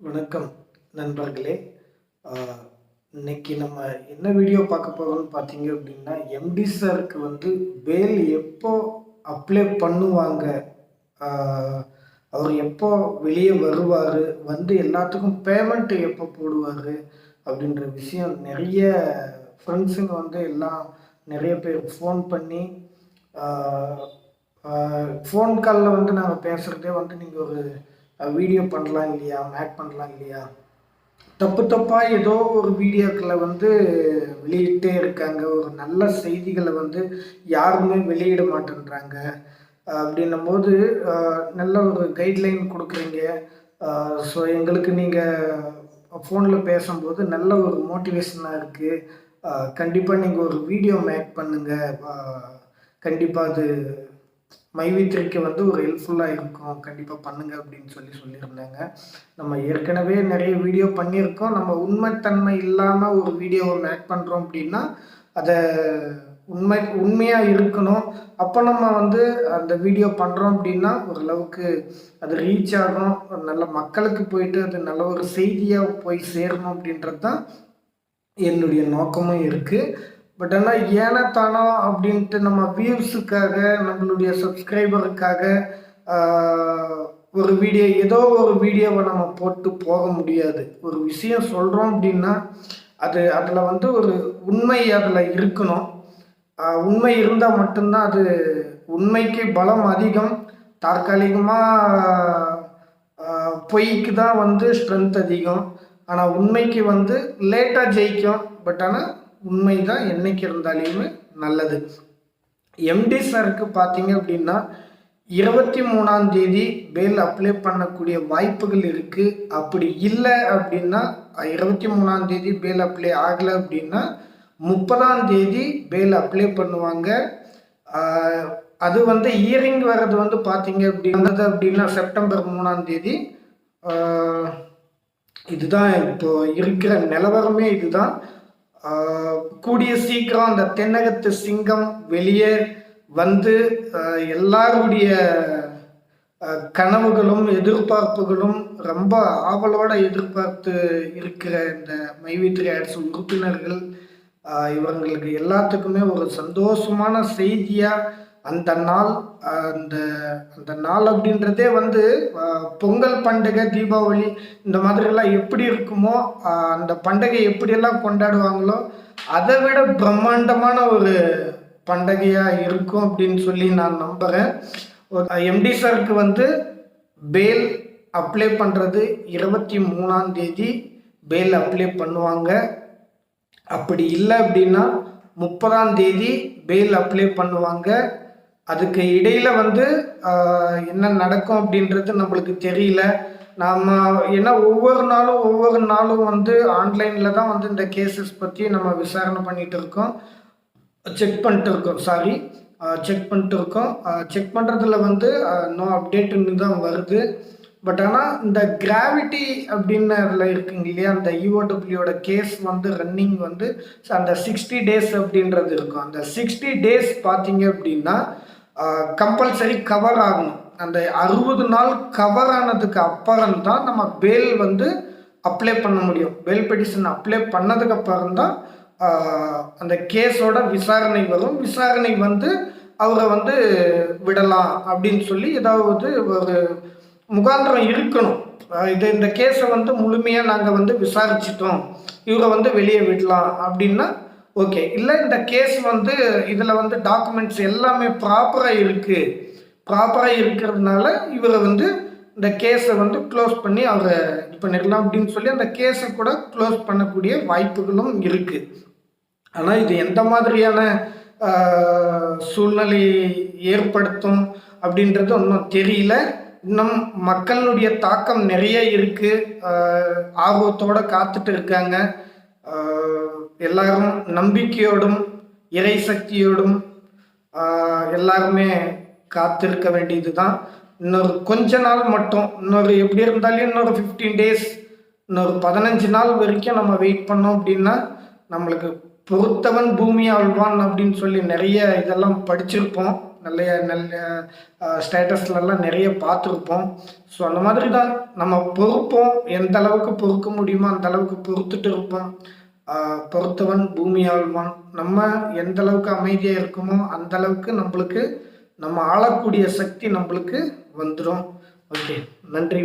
வணக்கம் நண்பர்களே. இன்னைக்கு நம்ம என்ன வீடியோ பார்க்க போகிறோம்னு பார்த்தீங்க அப்படின்னா எம்டி சாருக்கு வந்து வேல் எப்போ அப்ளை பண்ணுவாங்க? அவர் எப்போ வெளியே வருவார்? வந்து எல்லாத்துக்கும் பேமெண்ட் எப்போ போடுவார்? அப்படின்ற விஷயம் நிறைய ஃப்ரெண்ட்ஸுங்க வந்து எல்லாம் நிறைய பேர் ஃபோன் பண்ணி ஃபோன் காலில் வந்து நாங்கள் பேசுகிறதே வந்து நீங்கள் ஒரு வீடியோ பண்ணலாம் இல்லையா? மேக் பண்ணலாம் இல்லையா? தப்பு தப்பாக ஏதோ ஒரு வீடியோக்களை வந்து வெளியிட்டே இருக்காங்க. ஒரு நல்ல செய்திகளை வந்து யாருமே வெளியிட மாட்டேன்றாங்க. அப்படின்னும் போது நல்ல ஒரு கைட்லைன் கொடுக்குறீங்க. ஸோ எங்களுக்கு நீங்கள் ஃபோனில் பேசும்போது நல்ல ஒரு மோட்டிவேஷனாக இருக்குது கண்டிப்பாக நீங்கள் ஒரு வீடியோ மேக் பண்ணுங்கள் கண்டிப்பாக அது மைவித்திரிக்கு வந்து ஒரு ஹெல்ப்ஃபுல்லாக இருக்கும். கண்டிப்பாக பண்ணுங்க அப்படின்னு சொல்லி சொல்லியிருந்தாங்க. நம்ம ஏற்கனவே நிறைய வீடியோ பண்ணியிருக்கோம். நம்ம உண்மைத்தன்மை இல்லாமல் ஒரு வீடியோவை மேக் பண்ணுறோம் அப்படின்னா அதை உண்மை உண்மையாக இருக்கணும். அப்போ நம்ம வந்து அந்த வீடியோ பண்ணுறோம் அப்படின்னா ஓரளவுக்கு அது ரீச் ஆகும். நல்ல மக்களுக்கு போயிட்டு அது நல்ல ஒரு செய்தியாக போய் சேரணும் அப்படின்றது தான் என்னுடைய நோக்கமும் இருக்குது பட் ஆனால் ஏனத்தானோ அப்படின்ட்டு நம்ம வியூஸுக்காக நம்மளுடைய சப்ஸ்கிரைபருக்காக ஒரு வீடியோ ஏதோ ஒரு வீடியோவை நம்ம போட்டு போக முடியாது. ஒரு விஷயம் சொல்கிறோம் அப்படின்னா அது அதில் வந்து ஒரு உண்மை அதில் இருக்கணும். உண்மை இருந்தால் மட்டும்தான் அது உண்மைக்கு பலம் அதிகம். தற்காலிகமாக பொய்க்கு தான் வந்து ஸ்ட்ரென்த் அதிகம். ஆனால் உண்மைக்கு வந்து லேட்டாக ஜெயிக்கும். பட் ஆனால் உண்மை தான் என்னைக்கு இருந்தாலையுமே நல்லது. எம்டி சாருக்கு பார்த்தீங்க அப்படின்னா இருபத்தி மூணாம் தேதி பெயில் அப்ளை பண்ணக்கூடிய வாய்ப்புகள் இருக்குது அப்படி இல்லை அப்படின்னா இருபத்தி மூணாம் தேதி பெயில் அப்ளை ஆகலை அப்படின்னா முப்பதாம் தேதி பெயில் அப்ளை பண்ணுவாங்க. அது வந்து இயரிங் வர்றது வந்து பார்த்தீங்க அப்படின்னா அப்படின்னா செப்டம்பர் மூணாம் தேதி. இதுதான் இப்போ இருக்கிற நிலவரமே இதுதான். கூடிய சீக்கிரம் அந்த தென்னகத்து சிங்கம் வெளியே வந்து எல்லாருடைய கனவுகளும் எதிர்பார்ப்புகளும் ரொம்ப ஆவலோட எதிர்பார்த்து இருக்கிற இந்த மைவித்ரி ஆட்ஸ் உறுப்பினர்கள் இவங்களுக்கு எல்லாத்துக்குமே ஒரு சந்தோஷமான செய்தியாக அந்த நாள் அந்த அந்த நாள் அப்படின்றதே வந்து பொங்கல் பண்டிகை தீபாவளி இந்த மாதிரிலாம் எப்படி இருக்குமோ அந்த பண்டிகை எப்படியெல்லாம் கொண்டாடுவாங்களோ அதை விட பிரம்மாண்டமான ஒரு பண்டிகையாக இருக்கும் அப்படின்னு சொல்லி நான் நம்புகிறேன் எம்டி சாருக்கு வந்து பேல் அப்ளை பண்ணுறது இருபத்தி மூணாம் தேதி. பேல் அப்ளை பண்ணுவாங்க. அப்படி இல்லை அப்படின்னா முப்பதாம் தேதி பெயில் அப்ளை பண்ணுவாங்க. அதுக்கு இடையில வந்து என்ன நடக்கும் அப்படின்றது நம்மளுக்கு தெரியல. நாம் ஏன்னா ஒவ்வொரு நாளும் ஒவ்வொரு நாளும் வந்து ஆன்லைனில் தான் வந்து இந்த கேசஸ் பற்றி நம்ம விசாரணை பண்ணிகிட்டு இருக்கோம். செக் பண்ணிட்டு இருக்கோம் சாரி செக் பண்ணிட்டு இருக்கோம். செக் பண்ணுறதுல வந்து நோ அப்டேட்டுன்னு தான் வருது. பட் ஆனால் இந்த கிராவிட்டி அப்படின்னு அதில் இருக்குங்க இல்லையா? அந்த யூஓடபிள்யூட கேஸ் வந்து ரன்னிங் வந்து அந்த சிக்ஸ்டி டேஸ் அப்படின்றது இருக்கும். அந்த சிக்ஸ்டி டேஸ் பார்த்தீங்க அப்படின்னா கம்பல்சரி கவர் ஆகணும். அந்த அறுபது நாள் கவர் ஆனதுக்கு அப்புறம் தான் நம்ம பேல் வந்து அப்ளை பண்ண முடியும். பேல் பெட்டிஷன் அப்ளை பண்ணதுக்கு அப்புறம் தான் அந்த கேஸோட விசாரணை வரும். விசாரணை வந்து அவரை வந்து விடலாம் அப்படின்னு சொல்லி ஏதாவது ஒரு முகாந்திரம் இருக்கணும். இது இந்த கேஸை வந்து முழுமையாக நாங்கள் வந்து விசாரிச்சிட்டோம். இவரை வந்து வெளியே விடலாம் அப்படின்னா ஓகே இல்லை இந்த கேஸ் வந்து இதில் வந்து டாக்குமெண்ட்ஸ் எல்லாமே ப்ராப்பராக இருக்குது ப்ராப்பராக இருக்கிறதுனால இவரை வந்து இந்த கேஸை வந்து க்ளோஸ் பண்ணி அவரை இது பண்ணிடலாம் அப்படின்னு சொல்லி அந்த கேஸை கூட க்ளோஸ் பண்ணக்கூடிய வாய்ப்புகளும் இருக்குது ஆனால் இது எந்த மாதிரியான சூழ்நிலையை ஏற்படுத்தும் அப்படின்றது ஒன்றும் தெரியல. இன்னும் மக்களுடைய தாக்கம் நிறைய இருக்கு. ஆர்வத்தோட காத்துட்டு இருக்காங்க. எல்லாரும் நம்பிக்கையோடும் இறை சக்தியோடும் எல்லாருமே காத்திருக்க வேண்டியது தான் இன்னொரு கொஞ்ச நாள் மட்டும் இன்னொரு எப்படி இருந்தாலும் இன்னொரு ஃபிஃப்டீன் டேஸ் இன்னொரு பதினஞ்சு நாள் வரைக்கும் நம்ம வெயிட் பண்ணோம் அப்படின்னா நம்மளுக்கு பொறுத்தவன் பூமி ஆழ்வான் அப்படின்னு சொல்லி நிறைய இதெல்லாம் படிச்சிருப்போம். நல்ல நல்ல ஸ்டேட்டஸ்லலாம் நிறைய பார்த்துருப்போம். ஸோ அந்த மாதிரி தான் நம்ம பொறுப்போம். எந்த அளவுக்கு பொறுக்க முடியுமோ அந்த அளவுக்கு பொறுத்துட்டு இருப்போம். பொறுத்தவன் பூமி ஆழ்வான். நம்ம எந்த அளவுக்கு அமைதியாக இருக்குமோ அந்த அளவுக்கு நம்மளுக்கு நம்ம ஆளக்கூடிய சக்தி நம்மளுக்கு வந்துடும் ஓகே நன்றி.